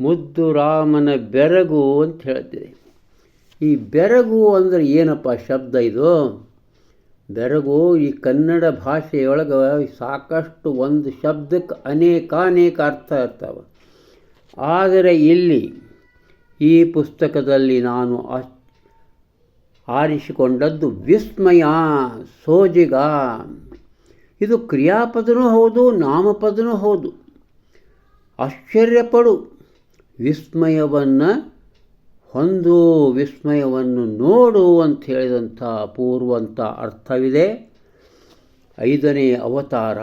ಮುದ್ದು ರಾಮನ ಬೆರಗು ಅಂತ ಹೇಳ್ತಿದೆ ಈ ಬೆರಗು ಅಂದರೆ ಏನಪ್ಪ ಶಬ್ದ ಇದು? ಬೆರಗು ಈ ಕನ್ನಡ ಭಾಷೆಯೊಳಗೆ ಸಾಕಷ್ಟು ಒಂದು ಶಬ್ದಕ್ಕೆ ಅನೇಕಾನೇಕ ಅನೇಕ ಅರ್ಥ ಇರ್ತಾವೆ. ಆದರೆ ಇಲ್ಲಿ ಈ ಪುಸ್ತಕದಲ್ಲಿ ನಾನು ಆರಿಸಿಕೊಂಡದ್ದು ವಿಸ್ಮಯ, ಸೋಜಿಗ. ಇದು ಕ್ರಿಯಾಪದನೂ ಹೌದು, ನಾಮಪದನೂ ಹೌದು. ಆಶ್ಚರ್ಯಪಡು. ವಿಸ್ಮಯವನ್ನು ಹೊಂದು ವಿಸ್ಮಯವನ್ನು ನೋಡು ಅಂತ ಹೇಳಿದಂಥ ಅಪೂರ್ವಂಥ ಅರ್ಥವಿದೆ. ಐದನೇ ಅವತಾರ.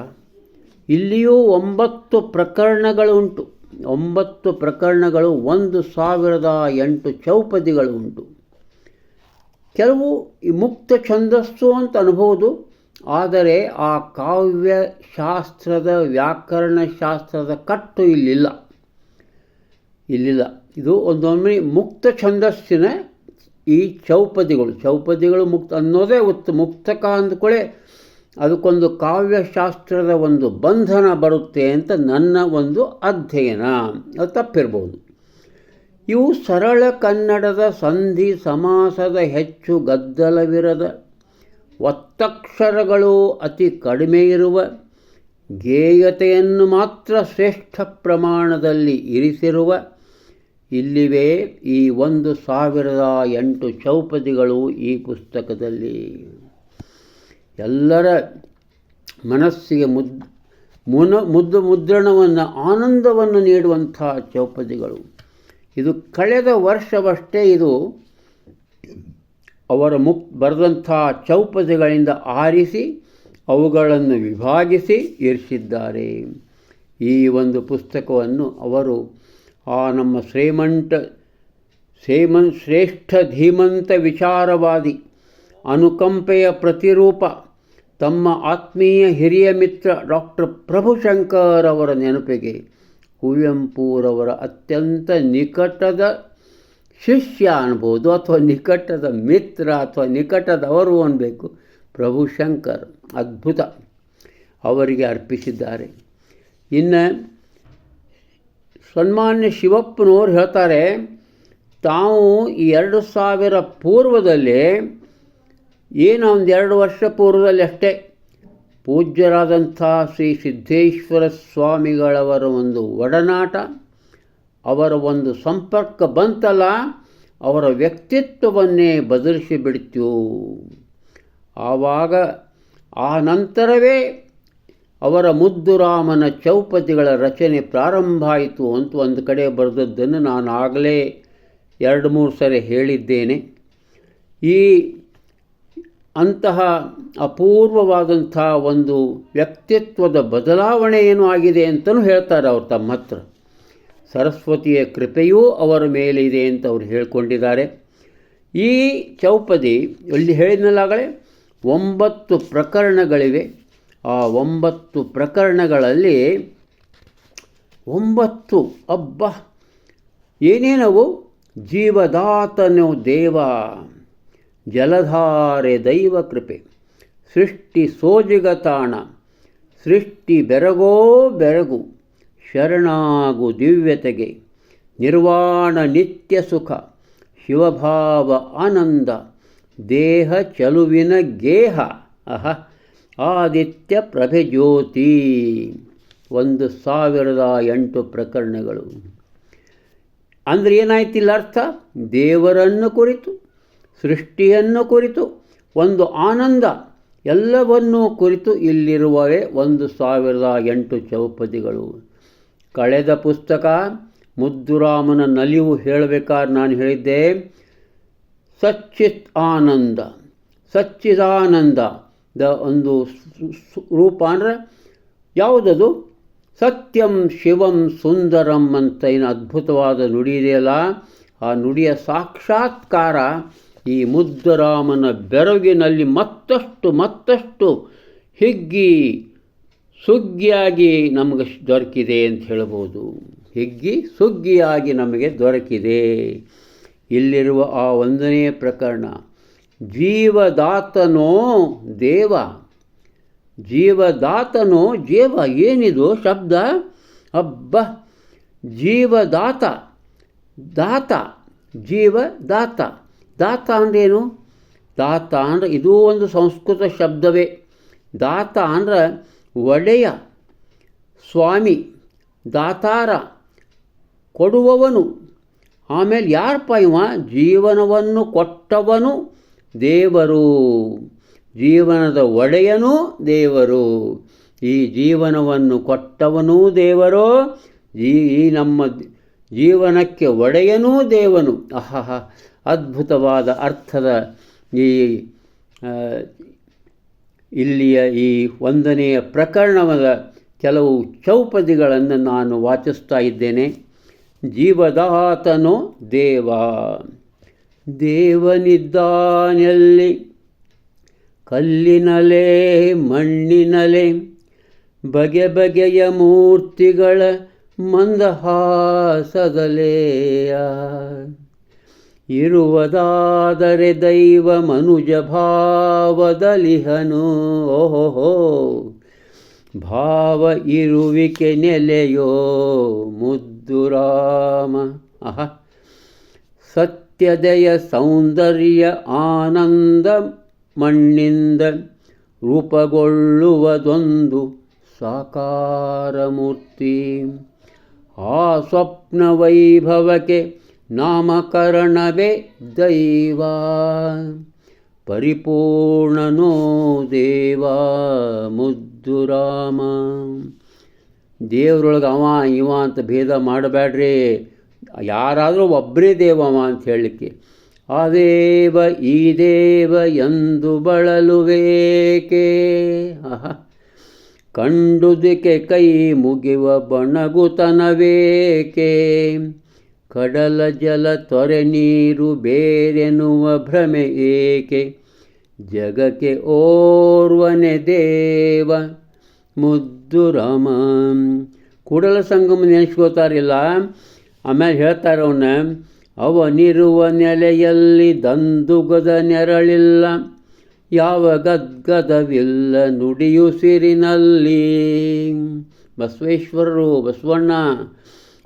ಇಲ್ಲಿಯೂ ಒಂಬತ್ತು ಪ್ರಕರಣಗಳುಂಟು. ಒಂಬತ್ತು ಪ್ರಕರಣಗಳು ಒಂದು ಸಾವಿರದ ಎಂಟು ಚೌಪದಿಗಳು ಉಂಟು ಕೆಲವು ಮುಕ್ತ ಛಂದಸ್ಸು ಅಂತ ಅನ್ಬೋದು. ಆದರೆ ಆ ಕಾವ್ಯಶಾಸ್ತ್ರದ ವ್ಯಾಕರಣ ಶಾಸ್ತ್ರದ ಕಟ್ಟು ಇಲ್ಲಿಲ್ಲ. ಇಲ್ಲಿಲ್ಲ. ಇದು ಒಂದೊಮ್ಮೆ ಮುಕ್ತ ಛಂದಸ್ಸಿನ ಈ ಚೌಪದಿಗಳು. ಚೌಪದಿಗಳು ಮುಕ್ತ ಅನ್ನೋದೇ ಉತ್ತ ಮುಕ್ತಕ ಅಂದ್ಕೊಳ್ಳೆ ಅದಕ್ಕೊಂದು ಕಾವ್ಯಶಾಸ್ತ್ರದ ಒಂದು ಬಂಧನ ಬರುತ್ತೆ ಅಂತ ನನ್ನ ಒಂದು ಅಧ್ಯಯನ. ಅದು ತಪ್ಪಿರ್ಬೋದು. ಇವು ಸರಳ ಕನ್ನಡದ ಸಂಧಿ ಸಮಾಸದ ಹೆಚ್ಚು ಗದ್ದಲವಿರದ ಒತ್ತಕ್ಷರಗಳು ಅತಿ ಕಡಿಮೆ ಇರುವ ಗೇಯತೆಯನ್ನು ಮಾತ್ರ ಶ್ರೇಷ್ಠ ಪ್ರಮಾಣದಲ್ಲಿ ಇರಿಸಿರುವ ಇಲ್ಲಿವೆ ಈ ಒಂದು ಸಾವಿರದ ಎಂಟು ಚೌಪದಿಗಳು ಈ ಪುಸ್ತಕದಲ್ಲಿ. ಎಲ್ಲರ ಮನಸ್ಸಿಗೆ ಮುದ್, ಮುನ, ಮುದ್ದು ಮುದ್ರಣವನ್ನು, ಆನಂದವನ್ನು ನೀಡುವಂಥ ಚೌಪದಿಗಳು. ಇದು ಕಳೆದ ವರ್ಷವಷ್ಟೇ ಇದು ಅವರ ಮುಕ್, ಬರೆದಂಥ ಚೌಪದಿಗಳಿಂದ ಆರಿಸಿ, ಅವುಗಳನ್ನು ವಿಭಾಗಿಸಿ ಇರಿಸಿದ್ದಾರೆ. ಈ ಒಂದು ಪುಸ್ತಕವನ್ನು ಅವರು ಆ ನಮ್ಮ ಶ್ರೀಮಂತ ಶ್ರೀಮಂತ ಶ್ರೇಷ್ಠ ಧೀಮಂತ ವಿಚಾರವಾದಿ ಅನುಕಂಪೆಯ ಪ್ರತಿರೂಪ ತಮ್ಮ ಆತ್ಮೀಯ ಹಿರಿಯ ಮಿತ್ರ ಡಾಕ್ಟರ್ ಪ್ರಭುಶಂಕರ್ ಅವರ ನೆನಪಿಗೆ ಕುವೆಂಪುರವರ ಅತ್ಯಂತ ನಿಕಟದ ಶಿಷ್ಯ ಅನ್ಬೋದು ಅಥವಾ ನಿಕಟದ ಮಿತ್ರ ಅಥವಾ ನಿಕಟದವರು ಅನ್ಬೇಕು ಪ್ರಭುಶಂಕರ್. ಅದ್ಭುತ. ಅವರಿಗೆ ಅರ್ಪಿಸಿದ್ದಾರೆ. ಇನ್ನು ಸನ್ಮಾನ್ಯ ಶಿವಪ್ಪನವರು ಹೇಳ್ತಾರೆ, ತಾವು ಎರಡು ಸಾವಿರ ಪೂರ್ವದಲ್ಲಿ ಏನು ಒಂದು ಎರಡು ವರ್ಷ ಪೂರ್ವದಲ್ಲಿ ಅಷ್ಟೇ ಪೂಜ್ಯರಾದಂಥ ಶ್ರೀ ಸಿದ್ದೇಶ್ವರ ಸ್ವಾಮಿಗಳವರ ಒಂದು ಒಡನಾಟ, ಅವರ ಒಂದು ಸಂಪರ್ಕ ಬಂತಲ್ಲ, ಅವರ ವ್ಯಕ್ತಿತ್ವವನ್ನೇ ಬದಲಿಸಿ ಬಿಡ್ತು ಆವಾಗ ಆ ನಂತರವೇ ಅವರ ಮುದ್ದುರಾಮನ ಚೌಪತಿಗಳ ರಚನೆ ಪ್ರಾರಂಭ ಆಯಿತು ಅಂತ ಒಂದು ಕಡೆ ಬರೆದದ್ದನ್ನು ನಾನು ಆಗಲೇ ಎರಡು ಮೂರು ಸರಿ ಹೇಳಿದ್ದೇನೆ. ಈ ಅಂತಹ ಅಪೂರ್ವವಾದಂಥ ಒಂದು ವ್ಯಕ್ತಿತ್ವದ ಬದಲಾವಣೆ ಏನು ಆಗಿದೆ ಅಂತಲೂ ಹೇಳ್ತಾರೆ ಅವರು ತಮ್ಮ ಹತ್ರ. ಸರಸ್ವತಿಯ ಕೃಪೆಯೂ ಅವರ ಮೇಲೆ ಇದೆ ಅಂತ ಅವರು ಹೇಳಿಕೊಂಡಿದ್ದಾರೆ. ಈ ಚೌಪದಿ, ಇಲ್ಲಿ ಹೇಳಿದ್ನಲ್ಲಾಗಲೇ ಒಂಬತ್ತು ಪ್ರಕರಣಗಳಿವೆ. ಆ ಒಂಬತ್ತು ಪ್ರಕರಣಗಳಲ್ಲಿ ಒಂಬತ್ತು, ಅಬ್ಬ, ಏನೇನವು? ಜೀವದಾತನು ದೇವ, ಜಲಧಾರೆ ದೈವ ಕೃಪೆ, ಸೃಷ್ಟಿ ಸೋಜಿಗ ತಾಣ ಸೃಷ್ಟಿ ಬೆರಗೋ ಬೆರಗು, ಶರಣಾಗು ದಿವ್ಯತೆಗೆ, ನಿರ್ವಾಣ ನಿತ್ಯ ಸುಖ, ಶಿವಭಾವ ಆನಂದ, ದೇಹ ಚಲುವಿನ ಗೇಹ, ಅಹ. ಆದಿತ್ಯ ಪ್ರಭೆ ಜ್ಯೋತಿ ಒಂದು ಸಾವಿರದ ಎಂಟು ಪ್ರಕರಣಗಳು. ಅಂದರೆ ಏನಾಯ್ತಿಲ್ಲ ಅರ್ಥ? ದೇವರನ್ನು ಕುರಿತು, ಸೃಷ್ಟಿಯನ್ನು ಕುರಿತು, ಒಂದು ಆನಂದ ಎಲ್ಲವನ್ನೂ ಕುರಿತು ಇಲ್ಲಿರುವವೇ ಒಂದು ಸಾವಿರದ ಎಂಟು ಚೌಪದಿಗಳು. ಕಳೆದ ಪುಸ್ತಕ ಮುದ್ದುರಾಮನ ನಲಿವು ಹೇಳಬೇಕಾದ್ರೆ ನಾನು ಹೇಳಿದ್ದೆ, ಸಚ್ಚಿತ್ ಆನಂದ, ಸಚ್ಚಿದಾನಂದ. ದ ಒಂದು ರೂಪ ಅಂದರೆ ಯಾವುದದು? ಸತ್ಯಂ ಶಿವಂ ಸುಂದರಂ ಅಂತ ಏನು ಅದ್ಭುತವಾದ ನುಡಿ ಇದೆಯಲ್ಲ? ಆ ನುಡಿಯ ಸಾಕ್ಷಾತ್ಕಾರ ಈ ಮುದ್ದರಾಮನ ಬೆರಗಿನಲ್ಲಿ ಮತ್ತಷ್ಟು ಮತ್ತಷ್ಟು ಹಿಗ್ಗಿ, ಸುಗ್ಗಿಯಾಗಿ ನಮಗೆ ದೊರಕಿದೆ ಅಂತ ಹೇಳ್ಬೋದು. ಹಿಗ್ಗಿ, ಸುಗ್ಗಿಯಾಗಿ ನಮಗೆ ದೊರಕಿದೆ. ಇಲ್ಲಿರುವ ಆ ಒಂದನೆಯ ಪ್ರಕರಣ. ಜೀವದಾತನೋ ದೇವ. ಜೀವದಾತನೋ ಜೀವ, ಏನಿದು ಶಬ್ದ? ಅಬ್ಬ, ಜೀವದಾತ, ದಾತ ಜೀವದಾತ. ದಾತ ಅಂದ್ರೇನು? ದಾತ ಅಂದ್ರೆ ಇದು ಒಂದು ಸಂಸ್ಕೃತ ಶಬ್ದವೇ. ದಾತ ಅಂದ್ರೆ ಒಡೆಯ, ಸ್ವಾಮಿ, ದಾತಾರ, ಕೊಡುವವನು. ಆಮೇಲೆ ಯಾರಪ್ಪ ಇವ? ಜೀವನವನ್ನು ಕೊಟ್ಟವನು. ದೇವರು ಜೀವನದ ಒಡೆಯನೂ ದೇವರು. ಈ ಜೀವನವನ್ನು ಕೊಟ್ಟವನೂ ದೇವರು, ಈ ನಮ್ಮ ಜೀವನಕ್ಕೆ ಒಡೆಯನೂ ದೇವನು. ಅಹಹ, ಅದ್ಭುತವಾದ ಅರ್ಥದ ಈ ಇಲ್ಲಿಯ ಈ ಒಂದನೆಯ ಪ್ರಕರಣದ ಕೆಲವು ಚೌಪದಿಗಳನ್ನು ನಾನು ವಾಚಿಸ್ತಾ ಇದ್ದೇನೆ. ಜೀವದಾತನು ದೇವ. ದೇವನಿದ್ದಾನೆಲ್ಲಿ, ಕಲ್ಲಿನಲೆ, ಮಣ್ಣಿನಲೆ, ಬಗೆ ಬಗೆಯ ಮೂರ್ತಿಗಳ ಮಂದಹಾಸದಲೆಯ ಇರುವುದಾದರೆ ದೈವ ಮನುಜ ಭಾವದಲಿಹನು. ಓಹೋ ಭಾವ ಇರುವಿಕೆ ನೆಲೆಯೋ ಮುದ್ದುರಾಮ. ಅಹ ಸತ್ಯದಯ ಸೌಂದರ್ಯ ಆನಂದ ಮಣ್ಣಿಂದ ರೂಪಗೊಳ್ಳುವುದೊಂದು ಸಾಕಾರ ಮೂರ್ತಿ ಆ ಸ್ವಪ್ನ ವೈಭವಕ್ಕೆ ನಾಮಕರಣವೇ ದೈವ. ಪರಿಪೂರ್ಣನೋ ದೇವ ಮುದ್ದುರಾಮ ದೇವರೊಳಗೆ ಅವ ಇವ ಅಂತ ಭೇದ ಮಾಡಬೇಡ್ರಿ. ಯಾರಾದರೂ ಒಬ್ಬರೇ ದೇವಮ್ಮ ಅಂತ ಹೇಳಲಿಕ್ಕೆ, ಆ ದೇವ ಈ ದೇವ ಎಂದು ಬಳಲುವೇಕೆ? ಆಹ ಕಂಡುದಕ್ಕೆ ಕೈ ಮುಗಿವ ಬಣಗುತನವೇಕೆ? ಕಡಲ ಜಲ ತೊರೆ ನೀರು ಬೇರೆನ್ನುವ ಭ್ರಮೆ ಏಕೆ? ಜಗಕ್ಕೆ ಓರ್ವನೆ ದೇವ, ಮುದ್ದು ರಾಮ. ಕೂಡಲ ಸಂಗಮ ನೆನೆಸ್ಕೋತಾರಿಲ್ಲ ಆಮೇಲೆ ಹೇಳ್ತಾರೆ ಅವನ್ನ ಅವನಿರುವ ನೆಲೆಯಲ್ಲಿ ದಂದುಗದ ನೆರಳಿಲ್ಲ, ಯಾವ ಗದ್ಗದವಿಲ್ಲ ನುಡಿಯುಸಿರಿನಲ್ಲಿ ಬಸವೇಶ್ವರರು ಬಸವಣ್ಣ,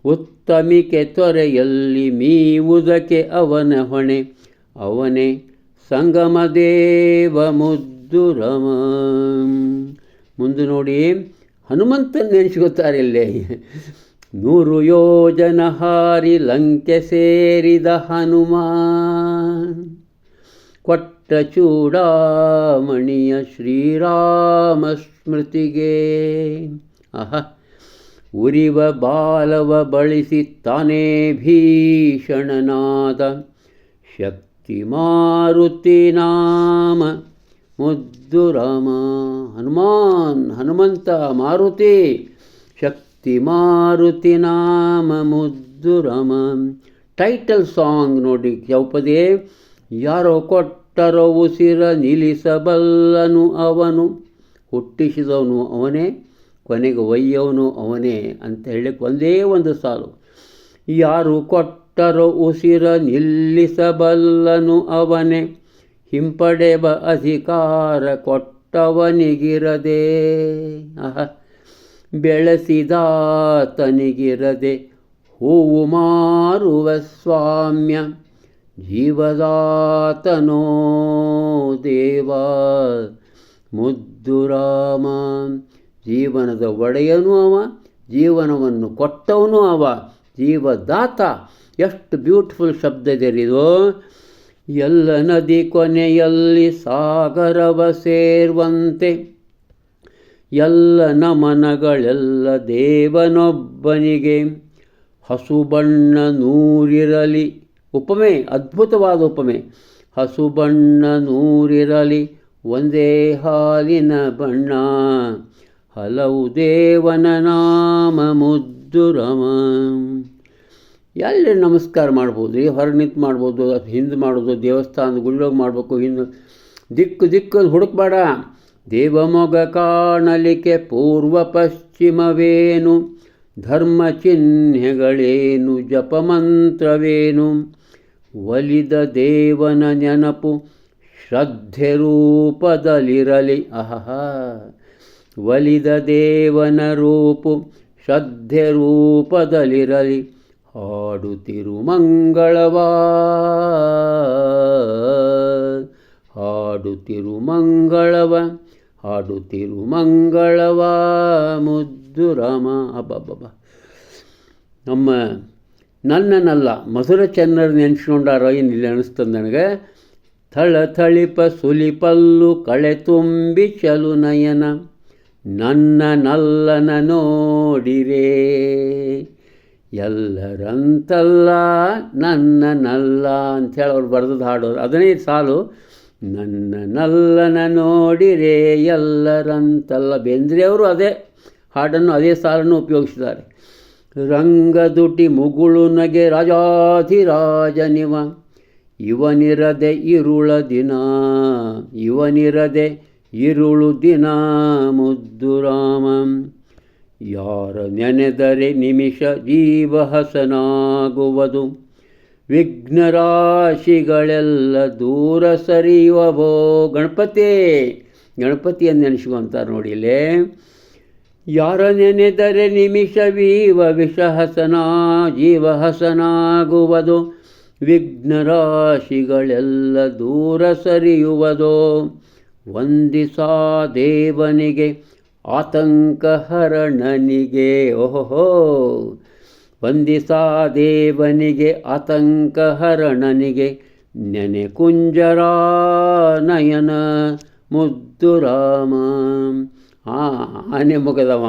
ಉತ್ತಮಿಕೆ ತೊರೆಯಲ್ಲಿ ಮೀವುದಕ್ಕೆ ಅವನ ಹೊಣೆ, ಅವನೇ ಸಂಗಮದೇವ ಮುದ್ದು ರಮ ಮುಂದೆ ನೋಡಿ, ಹನುಮಂತನ ನೆನೆಸ್ಕೊತಾರೆ ಇಲ್ಲೇ. ನೂರು ಯೋಜನ ಹಾರಿ ಲಂಕೆ ಸೇರಿದ ಹನುಮ ಕೊಟ್ಟ ಚೂಡಾಮಣಿಯ ಶ್ರೀರಾಮ ಸ್ಮೃತಿಗೆ. ಅಹ, ಉರಿವ ಬಾಲವ ಬಳಸಿ ತಾನೇ ಭೀಷಣನಾದ ಶಕ್ತಿ ಮಾರುತಿ ನಾಮ. ಮುದ್ದು ರಾಮ, ಹನುಮಾನ್, ಹನುಮಂತ, ಮಾರುತಿ. ಶಕ್ತಿ ಮಾರುತಿ ನಾಮ ಮುದ್ದು ಟೈಟಲ್ ಸಾಂಗ್ ನೋಡಿ ಚೌಪದೇ ಯಾರೋ ಕೊಟ್ಟರೋ ಉಸಿರ ನಿಲ್ಲಿಸಬಲ್ಲನು ಅವನು, ಹುಟ್ಟಿಸಿದವನು ಅವನೇ, ಕೊನೆಗೆ ಒಯ್ಯವನು ಅವನೇ ಅಂತ ಹೇಳಕ್ಕೆ ಒಂದೇ ಒಂದು ಸಾಲು. ಯಾರು ಕೊಟ್ಟರೋ ಉಸಿರ ನಿಲ್ಲಿಸಬಲ್ಲನು ಅವನೇ, ಹಿಂಪಡೆವ ಅಧಿಕಾರ ಕೊಟ್ಟವನಿಗಿರದೆ ಆಹ. ಬೆಳೆಸಿದಾತನಿಗಿರದೆ ಹೂವು ಮಾರುವ ಸ್ವಾಮ್ಯ ಜೀವದಾತನೋ ದೇವ. ಮುದ್ದು ರಾಮ, ಜೀವನದ ಒಡೆಯನೂ ಅವ, ಜೀವನವನ್ನು ಕೊಟ್ಟವನು ಅವ, ಜೀವದಾತ. ಎಷ್ಟು ಬ್ಯೂಟಿಫುಲ್ ಶಬ್ದ ಇದೆರಿದು ಎಲ್ಲ ನದಿ ಕೊನೆಯಲ್ಲಿ ಸಾಗರವ ಸೇರುವಂತೆ ಎಲ್ಲ ನಮನಗಳೆಲ್ಲ ದೇವನೊಬ್ಬನಿಗೆ. ಹಸು ಬಣ್ಣ ನೂರಿರಲಿ. ಉಪಮೆ, ಅದ್ಭುತವಾದ ಉಪಮೆ. ಹಸು ಬಣ್ಣ ನೂರಿರಲಿ. ಒಂದೇ ಹಾಲಿನ ಬಣ್ಣ. ಹಲವು ದೇವನ ನಾಮ ಮುದ್ದು ರಮ. ನಮಸ್ಕಾರ ಮಾಡ್ಬೋದು, ಈ ಹೊರಗೆ ನಿಂತು ಮಾಡ್ಬೋದು, ಹಿಂದೆ ಮಾಡೋದು ದೇವಸ್ಥಾನದ ಗುಳ್ಳೋಗಿ ಮಾಡಬೇಕು ಹಿಂದೆ ದಿಕ್ಕು ದಿಕ್ಕು ಹುಡುಕ್ಬೇಡ. ದೇವಮೊಗ ಕಾಣಲಿಕ್ಕೆ ಪೂರ್ವ ಪಶ್ಚಿಮವೇನು? ಧರ್ಮ ಚಿಹ್ನೆಗಳೇನು ಜಪಮಂತ್ರವೇನು? ಒಲಿದ ದೇವನ ನೆನಪು ಶ್ರದ್ಧೆ ರೂಪದಲ್ಲಿರಲಿ. ಅಹಹ. ಒಲಿದ ದೇವನ ರೂಪು ಶ್ರದ್ಧೆ ರೂಪದಲ್ಲಿರಲಿ. ಮಂಗಳವ ಮಂಗಳವಾ ಹಾಡುತ್ತಿರು ಮಂಗಳವ ಹಾಡುತ್ತಿರು ಮಂಗಳವ ಮುದ್ದು ರಾಮ. ಅಬ್ಬಬ್ಬಬ್ಬ. ನಮ್ಮ ನನ್ನನ್ನಲ್ಲ ಮಧುರ ಚನ್ನರ ನೆನೆಸ್ಕೊಂಡಾರ ಏನಿಲ್ಲ ಅನಿಸ್ತದೆ ನನಗೆ. ಥಳ ಥಳಿಪ ಸುಲಿಪಲ್ಲು ಕಳೆ ತುಂಬಿ ಚಲು ನಯನ. ನನ್ನ ನಲ್ಲನ ನೋಡಿರೇ. ಎಲ್ಲರಂತಲ್ಲ ನನ್ನ ನಲ್ಲ ಅಂಥೇಳಿ ಅವ್ರು ಬರೆದದ್ದು ಹಾಡೋರು. ಅದನ್ನೇ ಸಾಲು ನನ್ನ ನಲ್ಲನ ನೋಡಿರೆ ಎಲ್ಲರಂತಲ್ಲ. ಬೇಂದ್ರೆಯವರು ಅದೇ ಹಾಡನ್ನು, ಅದೇ ಸಾಲನ್ನು ಉಪಯೋಗಿಸಿದ್ದಾರೆ. ರಂಗದುಟಿ ಮುಗುಳು ನಗೆ ರಾಜಾಧಿರಾಜನಿವ, ಇವನಿರದೆ ಇರುಳ ದಿನ, ಇವನಿರದೆ ಇರುಳು ದಿನ ಮುದ್ದು ಯಾರು ಯಾರ ನೆನೆದರೆ ನಿಮಿಷ ಜೀವಹಸನಾಗುವುದು ವಿಘ್ನರಾಶಿಗಳೆಲ್ಲ ದೂರ ಸರಿಯುವವೋ ಗಣಪತಿ? ಗಣಪತಿಯನ್ನು ನೆನೆಸುವಂತಾರೆ ನೋಡಿಲೆ ಯಾರ ನೆನೆದರೆ ನಿಮಿಷವೀವ ವಿಷಹಸನ ಜೀವಹಸನಾಗುವುದು ವಿಘ್ನರಾಶಿಗಳೆಲ್ಲ ದೂರ ಸರಿಯುವುದೋ? ವಂದಿಸ ದೇವನಿಗೆ ಆತಂಕ ಹರಣನಿಗೆ. ಓಹೋ ವಂದಿಸಾ ದೇವನಿಗೆ, ಆತಂಕ ಹರಣನಿಗೆ, ನೆನೆ ಕುಂಜರ ನಯನ ಮುದ್ದು ರಾಮ. ಆನೆ ಮುಗದವ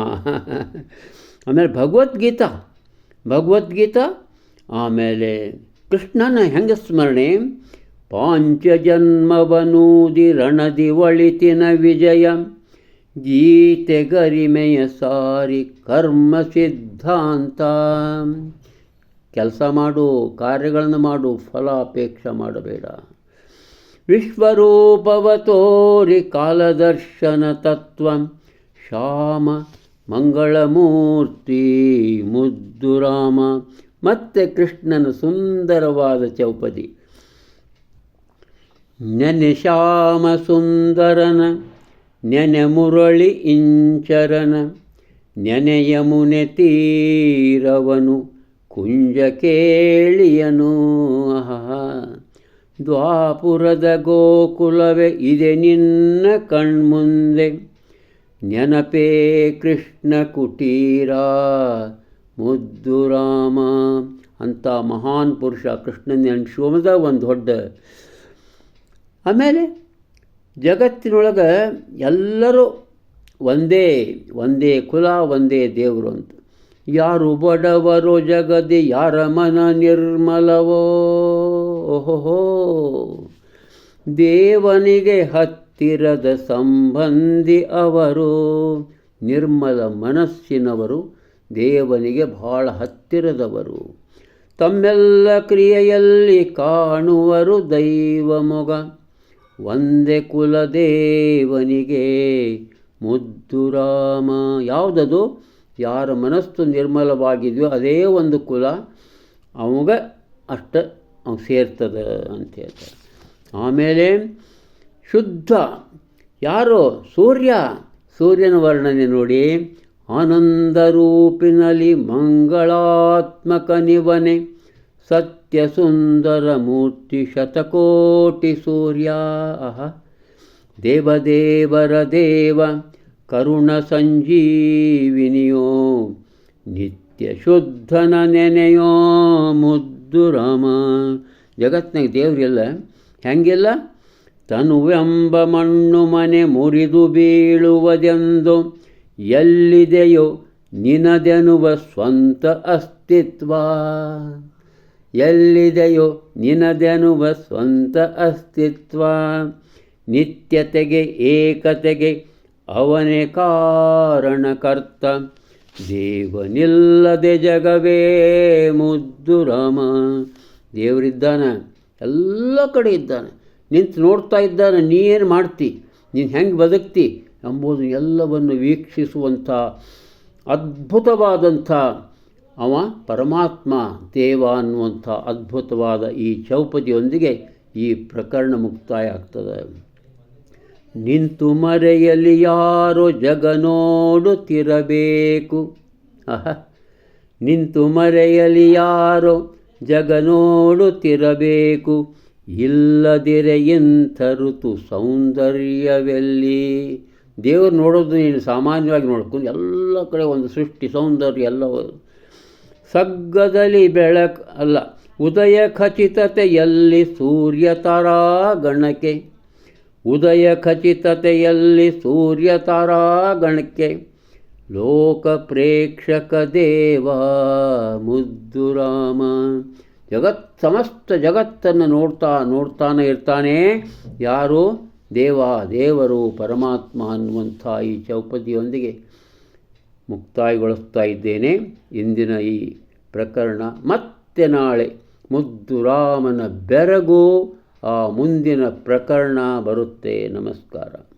ಆಮೇಲೆ ಭಗವದ್ಗೀತಾ ಭಗವದ್ಗೀತಾ, ಆಮೇಲೆ ಕೃಷ್ಣನ ಹೆಂಗೆ ಸ್ಮರಣೆ ಪಾಂಚಜನ್ಮವನೂದಿ ರಣದಿ ಒಳಿತಿನ ವಿಜಯ. ಗೀತೆ ಗರಿಮೆಯ ಸಾರಿ ಕರ್ಮ ಸಿದ್ಧಾಂತ. ಕೆಲಸ ಮಾಡು, ಕಾರ್ಯಗಳನ್ನು ಮಾಡು, ಫಲಾಪೇಕ್ಷೆ ಮಾಡಬೇಡ. ವಿಶ್ವರೂಪವ ತೋರಿ ಕಾಲದರ್ಶನ ತತ್ವ. ಶ್ಯಾಮ, ಮಂಗಳಮೂರ್ತಿ ಮುದ್ದು ರಾಮ ಮತ್ತೆ ಕೃಷ್ಣನ ಸುಂದರವಾದ ಚೌಪದಿ. ನೆನೆ ಶ್ಯಾಮ ಸುಂದರನ ನೆನೆ ಮುರಳಿ ಇಂಚರನ ನೆನೆಯ ಮುನೆ ತೀರವನು, ಕುಂಜ ಕೇಳಿಯನು ದ್ವಾಪುರದ ಗೋಕುಲವೇ ಇದೆ ನಿನ್ನ ಕಣ್ಮುಂದೆ, ನೆನಪೇ ಕೃಷ್ಣ ಕುಟೀರ, ಮುದ್ದು ರಾಮ ಅಂತ ಮಹಾನ್ ಪುರುಷ ಕೃಷ್ಣನ ನೆನೆಸೋದ ಒಂದು ದೊಡ್ಡ ಆಮೇಲೆ ಜಗತ್ತಿನೊಳಗೆ ಎಲ್ಲರೂ ಒಂದೇ ಒಂದೇ ಕುಲ, ಒಂದೇ ದೇವರು ಅಂತ. ಯಾರು ಬಡವರೋ, ಜಗದಿ ಯಾರ ಮನ ನಿರ್ಮಲವೋ? ಓಹೋ ದೇವನಿಗೆ ಹತ್ತಿರದ ಸಂಬಂಧಿ ಅವರು, ನಿರ್ಮಲ ಮನಸ್ಸಿನವರು, ದೇವನಿಗೆ ಬಹಳ ಹತ್ತಿರದವರು. ತಮ್ಮೆಲ್ಲ ಕ್ರಿಯೆಯಲ್ಲಿ ಕಾಣುವರು ದೈವ ಮೊಗ. ಒಂದೇ ಕುಲದೇವನಿಗೆ ಮುದ್ದು ರಾಮ. ಯಾವುದದು? ಯಾರ ಮನಸ್ಸು ನಿರ್ಮಲವಾಗಿದೆಯೋ ಅದೇ ಒಂದು ಕುಲ ಅವಾಗ ಅಷ್ಟ ಅವ್ ಸೇರ್ತದೆ ಅಂತ ಹೇಳ್ತಾರೆ. ಆಮೇಲೆ ಶುದ್ಧ. ಯಾರು? ಸೂರ್ಯ. ಸೂರ್ಯನ ವರ್ಣನೆ ನೋಡಿ. ಆನಂದ ರೂಪಿನಲ್ಲಿ ಮಂಗಳಾತ್ಮಕ ನಿವನೆ. ಸತ್ಯ ಸುಂದರ ಮೂರ್ತಿ ಶತಕೋಟಿ ಸೂರ್ಯ ದೇವದೇವರ ದೇವ, ಕರುಣ ಸಂಜೀವಿನಿಯೋ, ನಿತ್ಯ ಶುದ್ಧನ ನೆನೆಯೋ ಮುದ್ದು ರಾಮ. ಜಗತ್ನಾಗ ದೇವರಿಲ್ಲ. ಹೆಂಗಿಲ್ಲ? ತನುವೆಂಬ ಮಣ್ಣು ಮನೆ ಮುರಿದು ಬೀಳುವುದೆಂದು ಎಲ್ಲಿದೆಯೋ ನಿನದೆನುವ ಸ್ವಂತ ಅಸ್ತಿತ್ವ. ಎಲ್ಲಿದೆಯೋ ನಿನದೆನುವ ಸ್ವಂತ ಅಸ್ತಿತ್ವ. ನಿತ್ಯತೆಗೆ ಏಕತೆಗೆ ಅವನೇ ಕಾರಣಕರ್ತ. ದೇವನಿಲ್ಲದೆ ಜಗವೇ ಮುದ್ದು ರಾಮ. ದೇವರಿದ್ದಾನೆ, ಎಲ್ಲ ಕಡೆ ಇದ್ದಾನೆ. ನಿಂತು ನೋಡ್ತಾ ಇದ್ದಾನೆ ನೀ ಏನು ಮಾಡ್ತಿ? ನೀನು ಹೆಂಗೆ ಬದುಕ್ತಿ ಎಂಬುದು ಎಲ್ಲವನ್ನು ವೀಕ್ಷಿಸುವಂಥ ಅದ್ಭುತವಾದಂಥ ಅವ ಪರಮಾತ್ಮ, ದೇವ ಅನ್ನುವಂಥ ಅದ್ಭುತವಾದ ಈ ಚೌಪದಿಯೊಂದಿಗೆ ಈ ಪ್ರಕರಣ ಮುಕ್ತಾಯ ಆಗ್ತದೆ ನಿಂತು ಮರೆಯಲ್ಲಿ ಯಾರು ಜಗ ನೋಡುತ್ತಿರಬೇಕು ಅಹ. ನಿಂತು ಮರೆಯಲ್ಲಿ ಯಾರೋ ಜಗ ನೋಡುತ್ತಿರಬೇಕು ಇಲ್ಲದಿರೆ ಎಂಥ ಋತು ಸೌಂದರ್ಯವೆಲ್ಲಿ? ದೇವರು ನೋಡೋದು ನೀನು ಸಾಮಾನ್ಯವಾಗಿ ನೋಡ್ಕೊಂಡು ಎಲ್ಲ ಕಡೆ ಒಂದು ಸೃಷ್ಟಿ ಸೌಂದರ್ಯ ಎಲ್ಲ ಸಗ್ಗದಲ್ಲಿ ಬೆಳಕು ಅಲ್ಲ, ಉದಯ ಖಚಿತತೆಯಲ್ಲಿ ಸೂರ್ಯ ಗಣಕೆ ಉದಯ ಖಚಿತತೆಯಲ್ಲಿ ಸೂರ್ಯ ಗಣಕೆ ಲೋಕ ಪ್ರೇಕ್ಷಕ ದೇವ ಮುದ್ದು ರಾಮ. ಜಗತ್, ಸಮಸ್ತ ಜಗತ್ತನ್ನು ನೋಡ್ತಾ, ನೋಡ್ತಾನೆ ಇರ್ತಾನೆ. ಯಾರು? ದೇವ, ದೇವರು, ಪರಮಾತ್ಮ ಅನ್ನುವಂಥ ಈ ಚೌಪದಿಯೊಂದಿಗೆ ಮುಕ್ತಾಯಗೊಳಿಸ್ತಾ ಇದ್ದೇನೆ. ಇಂದಿನ ಈ ಪ್ರಕರಣ ಮತ್ತೆ ನಾಳೆ ಮುದ್ದು ರಾಮನ ಬೆರಗು ಆ ಮುಂದಿನ ಪ್ರಕರಣ ಬರುತ್ತೆ. ನಮಸ್ಕಾರ.